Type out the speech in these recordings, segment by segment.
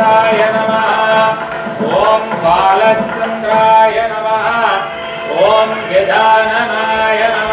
ராமச்சந்திராய நம. ஓம் பாலச்சந்திராய நம. ஓம் கஜானனாய நம.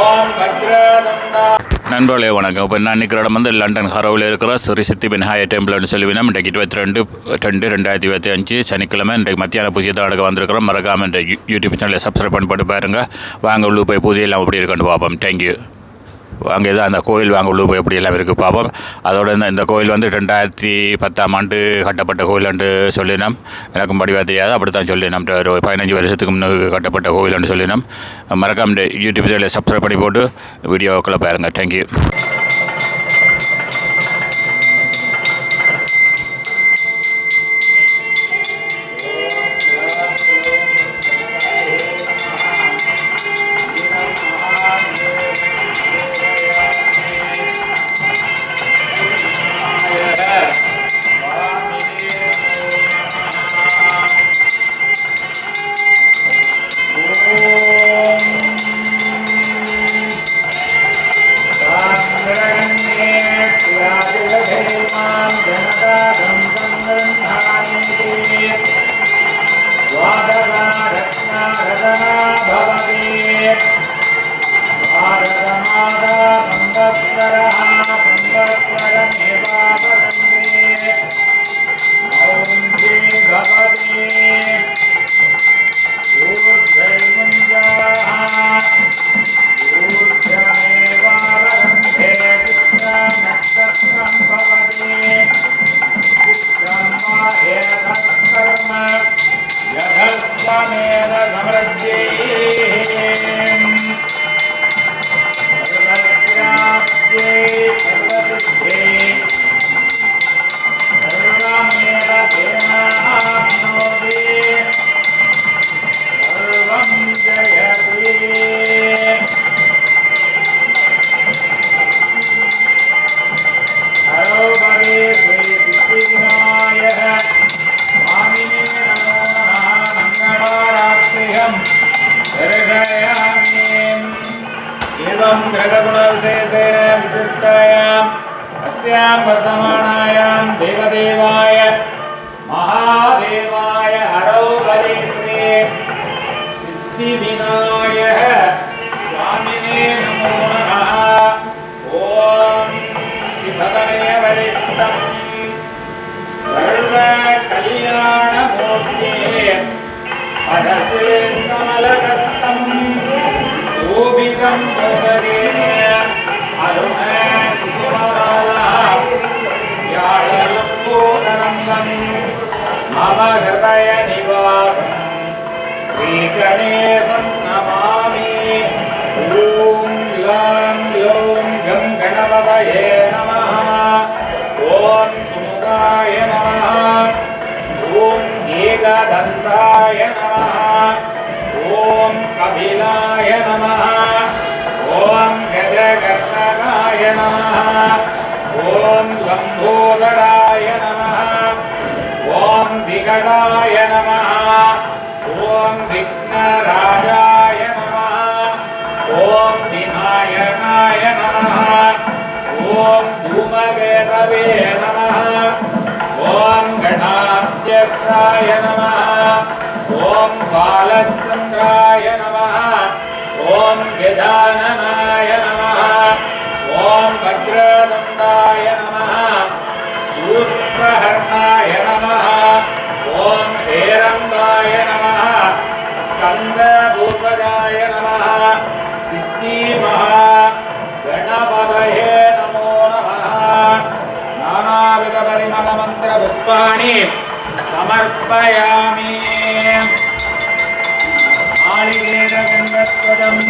ஓம் பத்ரதண்டா நண்பர்களே வணக்கம். இப்போ நான் நிற்கிற இடம் வந்து லண்டன் ஹரோவில் இருக்கிற ஸ்ரீ சித்தி விநாயகர் டெம்பிள்னு சொல்லுவினோம் இன்றைக்கு இருபத்தி ரெண்டு ரெண்டு ரெண்டாயிரத்தி இருபத்தி அஞ்சு சனிக்கிழமை இன்றைக்கு மத்தியான பூஜை தான் எடுக்க வந்திருக்கிறோம். மறக்காமல் இந்த யூடியூப் சேனலை சப்ஸ்கிரைப் பண்ணி பாருங்கள் பாருங்க. வாங்க உள்ளூர் போய் பூஜை அப்படி எப்படி இருக்குன்னு பார்ப்போம். தேங்க்யூ அங்கே தான் அந்த கோயில் வாங்க உள்ளே போய் எப்படி இருக்குது பார்ப்போம். அதோட இந்த இந்த கோயில் வந்து ரெண்டாயிரத்தி பத்தாம் ஆண்டு கட்டப்பட்ட கோயில்னு சொல்லினோம். எனக்கும் படிவா தெரியாது அப்படி தான் சொல்லினோம். ஒரு பதினஞ்சு வருஷத்துக்கு முன்னாடி கட்டப்பட்ட கோயில்னு சொல்லினோம். மறக்காம யூடியூப் சேனலை சப்ஸ்கிரைப் பண்ணி போட்டு வீடியோக்களை பாருங்கள் தேங்க்யூ శివాయ నమ ஞானஸ்வரம்.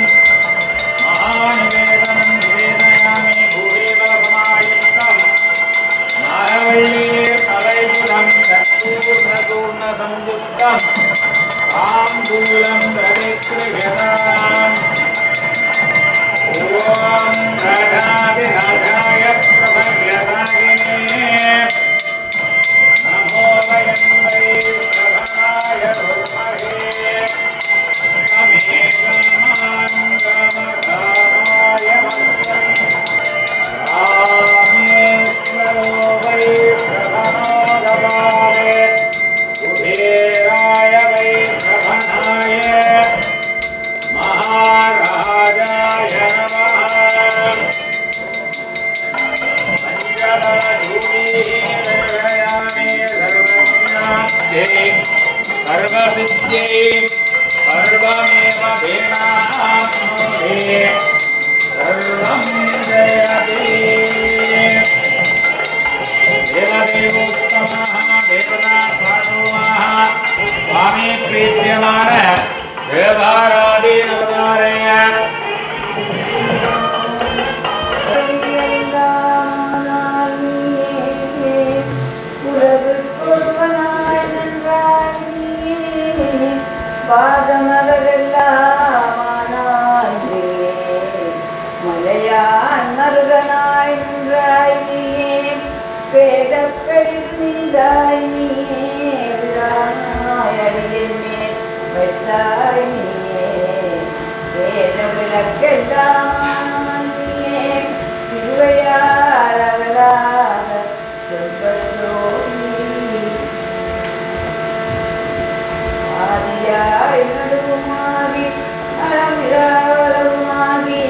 மகாநிவேதனம் நிவேதயாமி பூதேவசமாயுக்தம் நாரவள்ளீர் கலைபுரம் கற்பூர்ணதூர்ண சம்யுக்தம் ஆம்பூலம் பிரதிக்ருகதாம் सर्वसिद्ध्यै सर्वमेव देवामोदे सर्वं जयते देवदेवोत्तमः देवता स्वानुमः स्वामी प्रीत्यमान देवाराधिनवतारय പാദമകളെല്ലാമാനാഗ്രേ മലയാൻ മറുകനായി നിന്റായിനിയേ വേദക്കരിൽ നിന്തായിനിയേ വിടാനായടിയെന്നെ വെട്ടായിനിയേ വേദവിളക്കെല്ലാം அடையாளமாகி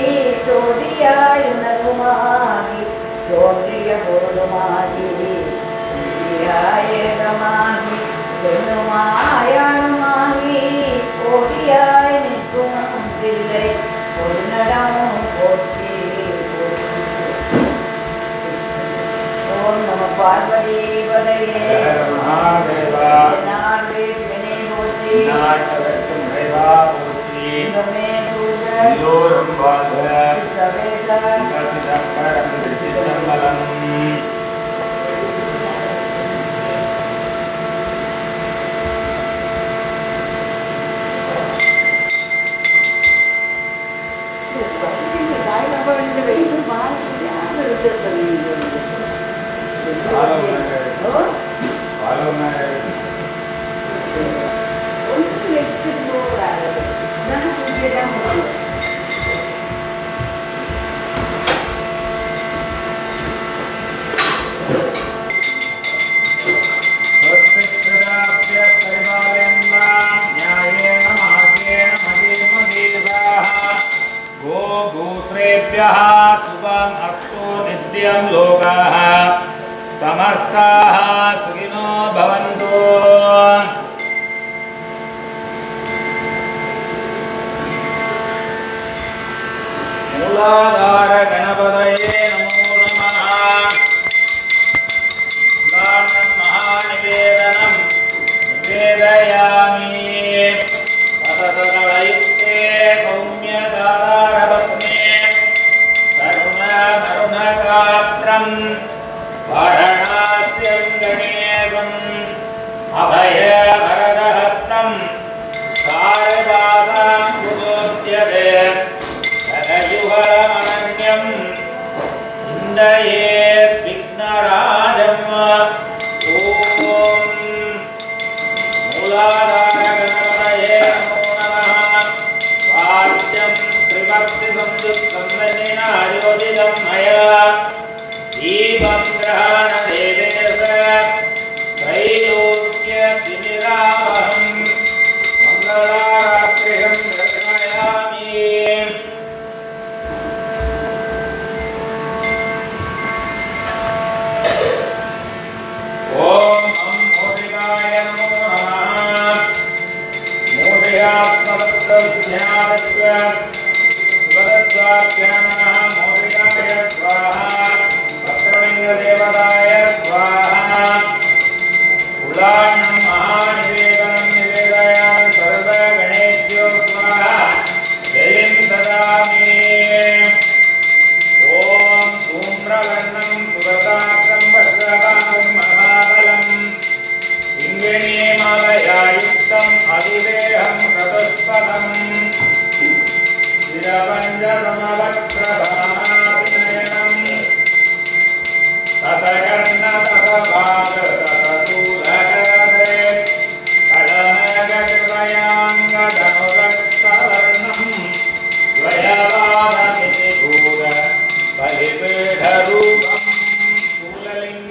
ஜோதியாய் உணர்வுமாகி தோன்றிய பொருளுமாகி ஏகமாகி பெண்ணுமாயானுமாகி கோடியாய் நிற்கும் பிள்ளை ஒரு நடமும் போற்றி ஓம் நம பார்வதி பதையே நாடு போற்றி நாட்டு भूश्रेभ्यः शुभम् अस्तु नित्यं लोकाः समस्ताः सुखिनो भवन्तु मूलाधार Amen.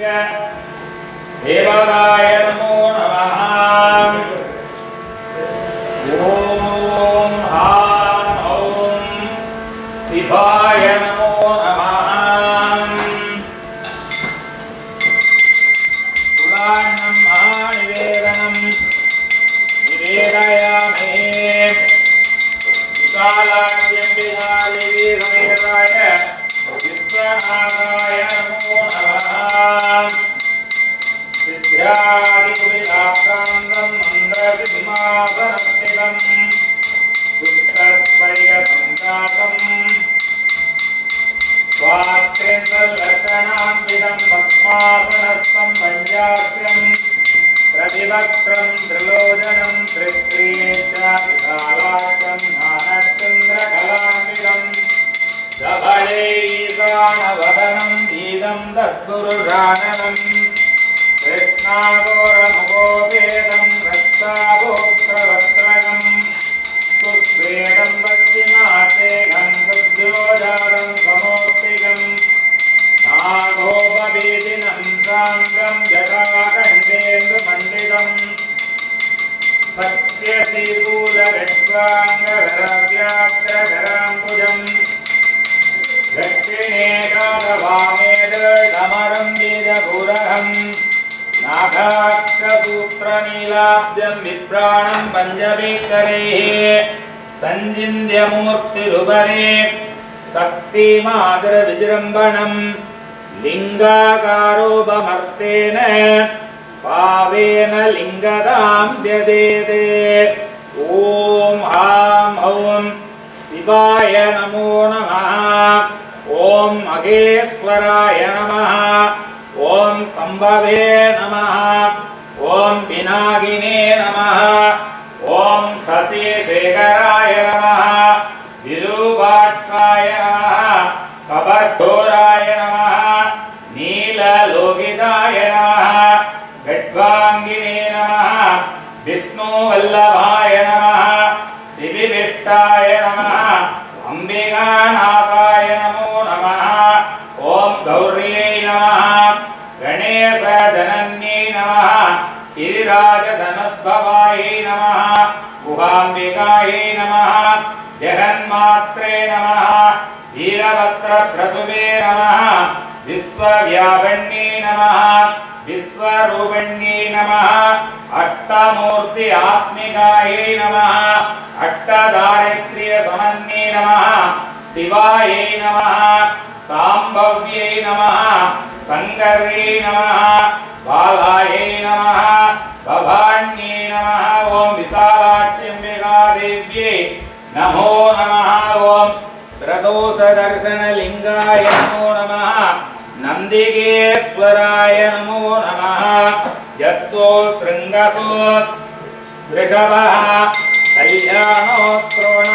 平和な नागाक्षसूत्रनीलाब्जं विभ्राणं पञ्चमीकरेः सञ्जिन्ध्यमूर्तिरुपरे शक्तिमादरविजृम्भणम् लिङ्गाकारोपमर्तेन पावेन लिङ्गदां व्यदेते ॐ हां हौं शिवाय नमो नमः ॐ महेश्वराय नमः ॐ सम्भवे नमः ॐ पिनाकिने नमः ॐ शशिशेखराय नमः विरूपाक्षाय नमः कबर्धोराय नमः नीललोहिताय नमः गड्वाङ्गिने नमः विष्णुवल्लभाय దుర్గాంబికాయే నమ జగన్మాత్రే నమ వీరభద్ర ప్రసుమే నమ విశ్వవ్యాపణ్యే నమ విశ్వరూపణ్యే నమ అట్టమూర్తి ఆత్మికాయే నమ అట్టదారిత్ర్య సమన్యే నమ శివాయే నమ సాంభవ్యై నమ సంకర్యై నమ బాలాయై నమ భవాణ్యై నమ ఓం విశాలాక్ష్యం విశాలాక్ష్యమ్యగాదేవ్యై నమో నమ ఓం ప్రదోషదర్శనలింగాయ నమో నమ నందికేశ్వరాయ నమో నమ యస్సో శృంగసో వృషభ కళ్యాణోత్రోణ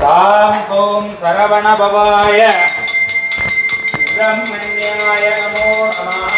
சாம் ஓம் சரவணபவாய பிரம்மண்யாய நமோ நமாக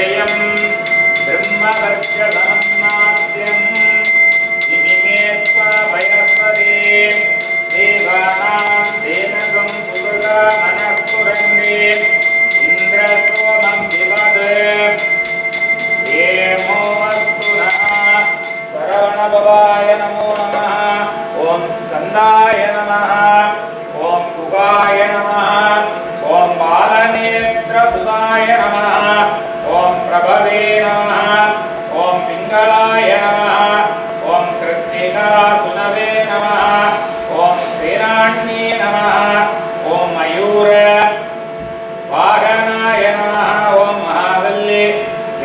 इन्द्रियम् ब्रह्मवर्चसमन्नाद्यम्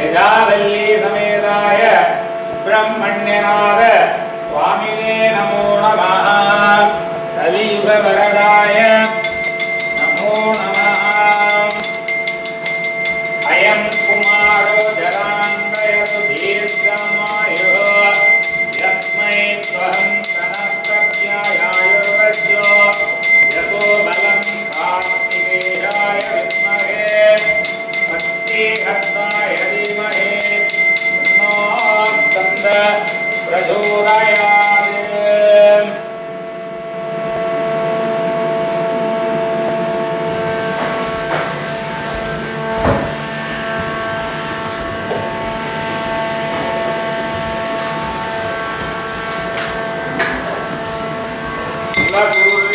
கஜாவல்லி சமேதாய சுப்பிரமணியநாத சுவாமியே நமோ நம கலியுக வரதாய नमः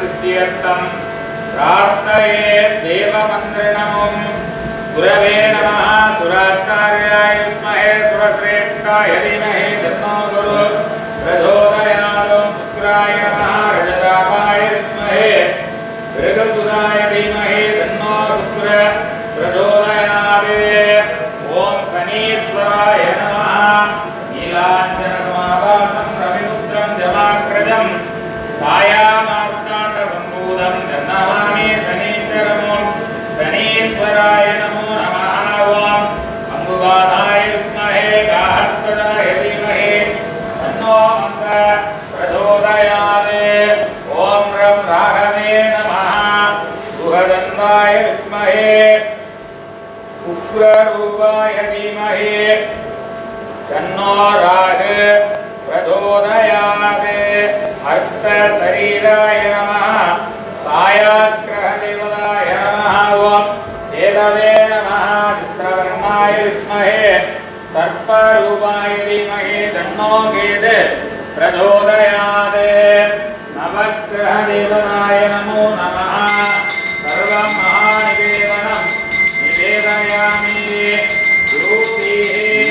सिद्ध्यर्थम् प्रार्थये देवमन्त्रिणमं गुरवे नमः सुराचार्याय विद्महे सुरश्रेष्ठाय धीमहि तन्नो गुरु प्रचोदयालो शुक्राय नमः रजता রে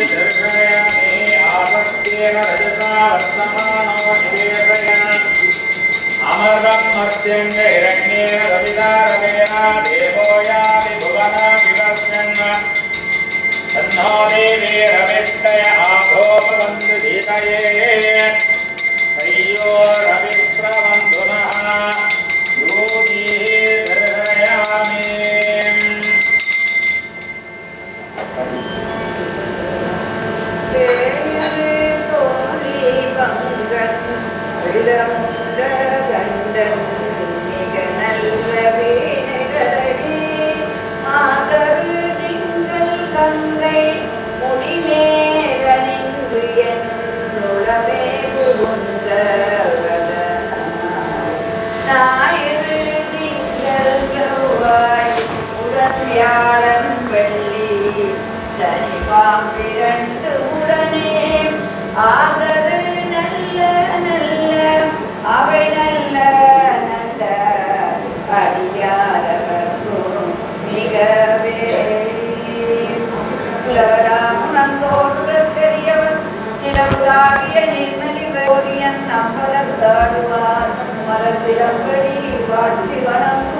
Amen. கொண்டாடுவார் மரத்திலப்படி வாழ்த்தி வணங்கும்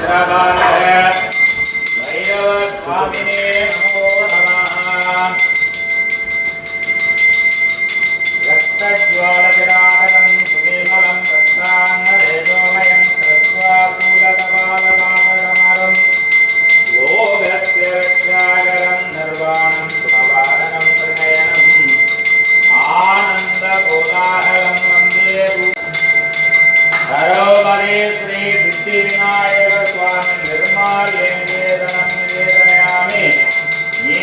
श्रवण भैरव स्वामिने नमो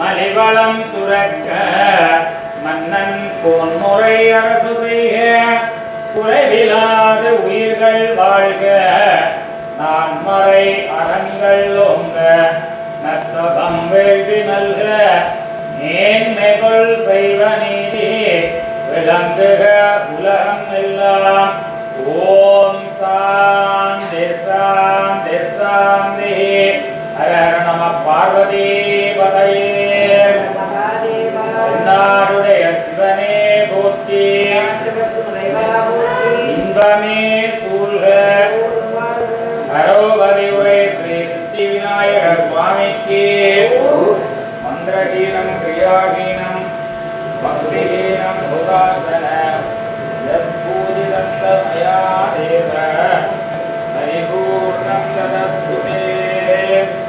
மலிவளம் சுரக்க மன்னன் பொன்முறை அரசு செய்ய குறைவிலாத உயிர்கள் வாழ்க. நான் மறை அறங்கள் ஓங்க. நத்தபம் வேள்வி நல்க. நேன்மைகள் செய்வ நீதி. விளங்குக உலகம் शीलं क्रियाहीनं भक्तिहीनं भूतासन यत्पूजितस्तमया देव परिपूर्णं तदस्तु मे।